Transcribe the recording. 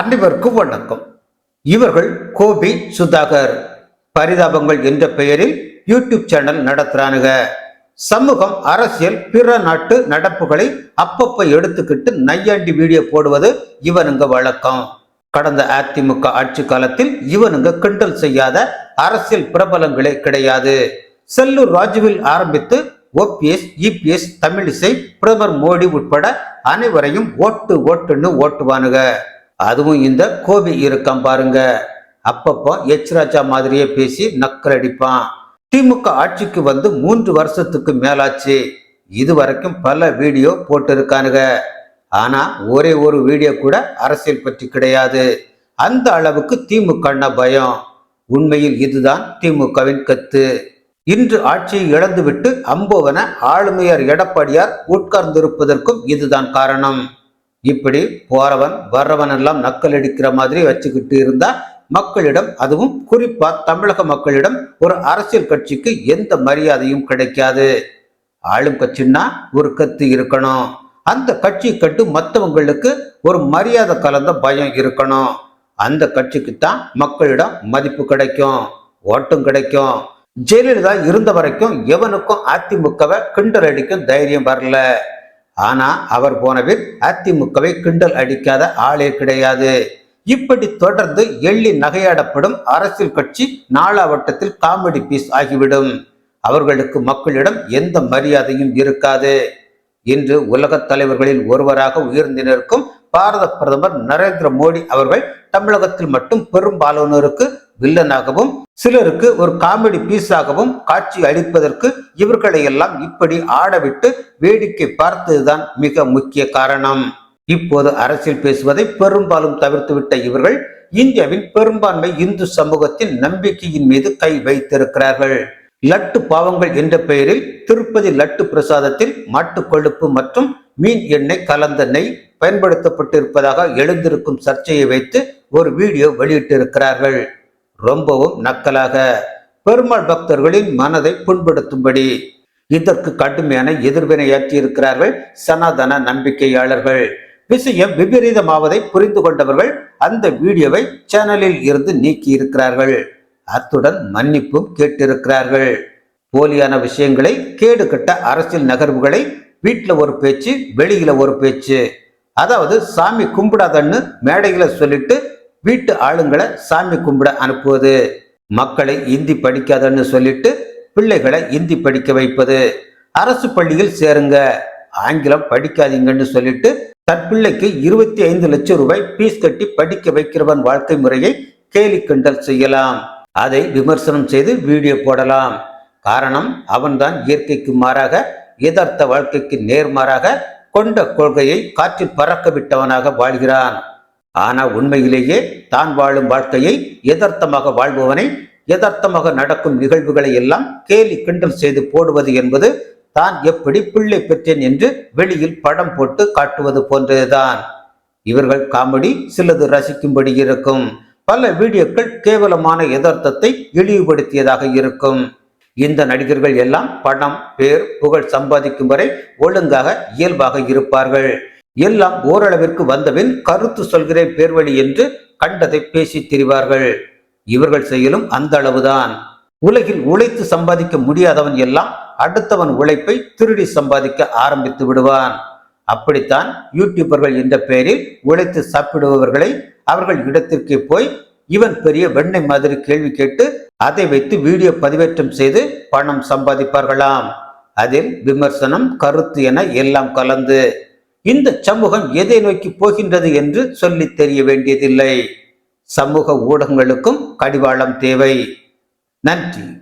அனைவருக்கும் வணக்கம். இவர்கள் கோபி சுதாகர். பரிதாபங்கள் என்ற பெயரில் யூடியூப் சேனல் நடத்துறானுங்க. சமூகம் அரசியல் பிற நாட்டு நடப்புகளை அப்பப்ப எடுத்துக்கிட்டு நையாண்டி வீடியோ போடுவது இவனுங்க வழக்கம். கடந்த அதிமுக ஆட்சி காலத்தில் இவனுங்க கிண்டல் செய்யாத அரசியல் பிரபலங்களே கிடையாது. செல்லூர் ராஜுவில் ஆரம்பித்து ஓபிஎஸ் இபிஎஸ் தமிழிசை பிரதமர் மோடி உட்பட அனைவரையும் ஓட்டு ஓட்டுன்னு ஓட்டுவானுங்க. அதுவும் இந்த கோபி இருக்கம் பாருங்க. அப்பப்போ எச் ராஜா மாதிரியே பேசி நக்கல் அடிப்பான். திமுக ஆட்சிக்கு வந்து மூன்று வருஷத்துக்கு மேலாச்சு. இது வரைக்கும் பல வீடியோ போட்டிருக்கானுங்க. ஆனா ஒரே ஒரு வீடியோ கூட அரசியல் பற்றி கிடையாது. அந்த அளவுக்கு திமுக பயம். உண்மையில் இதுதான் திமுகவின் கத்து. இன்று ஆட்சியை இழந்துவிட்டு அம்போவன ஆளுமையார் எடப்பாடியார் உட்கார்ந்திருப்பதற்கும் இதுதான் காரணம். இப்படி போறவன் வர்றவன் எல்லாம் நக்கல் அடிக்கிற மாதிரி வச்சுக்கிட்டு இருந்தா மக்களிடம் அதுவும் குறிப்பா தமிழக மக்களிடம் ஒரு அரசியல் கட்சிக்கு எந்த மரியாதையும் கிடைக்காது. ஆளும் கட்சின்னா ஒரு கத்து இருக்கணும். அந்த கட்சி கட்டு மற்றவங்களுக்கு ஒரு மரியாதை கலந்த பயம் இருக்கணும். அந்த கட்சிக்கு தான் மக்களிடம் மதிப்பு கிடைக்கும் ஓட்டும் கிடைக்கும். ஜெயலலிதா இருந்த வரைக்கும் எவனுக்கும் அதிமுகவை கிண்டல் அடிக்கும் தைரியம் வரல. ஆனா அவர் போனபின் அதிமுகவை கிண்டல் அடிக்காத ஆளே கிடையாது. இப்படி தொடர்ந்து எள்ளி நகையாடப்படும் அரசியல் கட்சி நாளாவட்டத்தில் காமெடி பீஸ் ஆகிவிடும். அவர்களுக்கு மக்களிடம் எந்த மரியாதையும் இருக்காது. இன்று உலகத் தலைவர்களில் ஒருவராக உயர்ந்து நிற்கும் பாரத பிரதமர் நரேந்திர மோடி அவர்கள் தமிழகத்தில் மட்டும் பெரும்பாலானோருக்கு வில்லனாகவும் சிலருக்கு ஒரு காமெடி பீஸாகவும் காட்சி அளிப்பதற்கு இவர்களை எல்லாம் இப்படி ஆடவிட்டு வேடிக்கை பார்த்ததுதான் மிக முக்கிய காரணம். இப்போது அரசியல் பேசுவதை பெரும்பாலும் தவிர்த்துவிட்ட இவர்கள் இந்தியாவின் பெரும்பான்மை இந்து சமூகத்தின் நம்பிக்கையின் மீது கை வைத்திருக்கிறார்கள். லட்டு பாவங்கள் என்ற பெயரில் திருப்பதி லட்டு பிரசாதத்தில் மாட்டு கொழுப்பு மற்றும் மீன் எண்ணெய் கலந்த நெய் பயன்படுத்தப்பட்டிருப்பதாக எழுந்திருக்கும் சர்ச்சையை வைத்து ஒரு வீடியோ வெளியிட்டிருக்கிறார்கள். ரொம்பவும் நக்கலாக. பெருமாள் பக்தர்களின் மனதை புண்படுத்தும்படி இதற்கு கடுமையான எதிர்வினையாற்றி இருக்கிறார்கள் சனாதன நம்பிக்கையாளர்கள். விஷயம் விபரீதமாவதை புரிந்து கொண்டவர்கள் அந்த வீடியோவை சேனலில் இருந்து நீக்கி இருக்கிறார்கள் அத்துடன் மன்னிப்பும் கேட்டிருக்கிறார்கள். போலியான விஷயங்களை கேடு கட்ட அரசியல் நகர்வுகளை வீட்டில் ஒரு பேச்சு வெளியில ஒரு பேச்சு. அதாவது சாமி கும்பிடாதன்னு மேடையில சொல்லிட்டு வீட்டு ஆளுங்களை சாமி கும்பிட அனுப்புவது. மக்களை இந்தி படிக்காதன்னு சொல்லிட்டு பிள்ளைகளை இந்தி படிக்க வைப்பது. அரசு பள்ளியில் சேருங்க. ஆங்கிலம் படிக்காதீங்கன்னு சொல்லிட்டு தன் பிள்ளைக்கு இருபத்தி ஐந்து லட்சம் ரூபாய் பீஸ் கட்டி படிக்க வைக்கிறவன் வாழ்க்கை முறையை கேலி கிண்டல் செய்யலாம். அதை விமர்சனம் செய்து வீடியோ போடலாம். காரணம் அவன்தான் இயற்கைக்கு மாறாக யதார்த்த வாழ்க்கைக்கு நேர்மாறாக கொண்ட கொள்கையை காற்றில் பறக்க விட்டவனாக வாழ்கிறான். ஆனால் உண்மையிலேயே தான் வாழும் வாழ்க்கையை யதார்த்தமாக வாழ்பவனை யதார்த்தமாக நடக்கும் நிகழ்வுகளை எல்லாம் கேலி கிண்டல் செய்து போடுவது என்பது தான் எப்படி பிள்ளை பெற்றேன் என்று வெளியில் படம் போட்டு காட்டுவது போன்றதுதான். இவர்கள் காமெடி சிலது ரசிக்கும்படி இருக்கும். பல வீடியோக்கள் கேவலமான யதார்த்தத்தை இழிவுபடுத்தியதாக இருக்கும். இந்த நடிகர்கள் எல்லாம் பணம் பேர் புகழ் சம்பாதிக்கும் வரை ஒழுங்காக இயல்பாக இருப்பார்கள். எல்லாம் ஓரளவிற்கு வந்தபின் கருத்து சொல்கிறேன் பேர்வழி என்று கண்டதை பேசி திரிவார்கள். இவர்கள் செயலும் அந்த அளவுதான். உலகில் உழைத்து சம்பாதிக்க முடியாதவன் எல்லாம் அடுத்தவன் உழைப்பை திருடி சம்பாதிக்க ஆரம்பித்து விடுவான். அப்படித்தான் யூடியூபர்கள் என்ற பெயரில் உழைத்து சாப்பிடுபவர்களை அவர்கள் இடத்திற்கு போய் இவன் பெரிய வெண்ணெய் மாதிரி கேள்வி கேட்டு அதை வைத்து வீடியோ பதிவேற்றம் செய்து பணம் சம்பாதிப்பார்களாம். அதில் விமர்சனம் கருத்து என எல்லாம் கலந்து. இந்த சமூகம் எதை நோக்கி போகின்றது என்று சொல்லி தெரிய வேண்டியதில்லை. சமூக ஊடகங்களுக்கும் கடிவாளம் தேவை. நன்றி.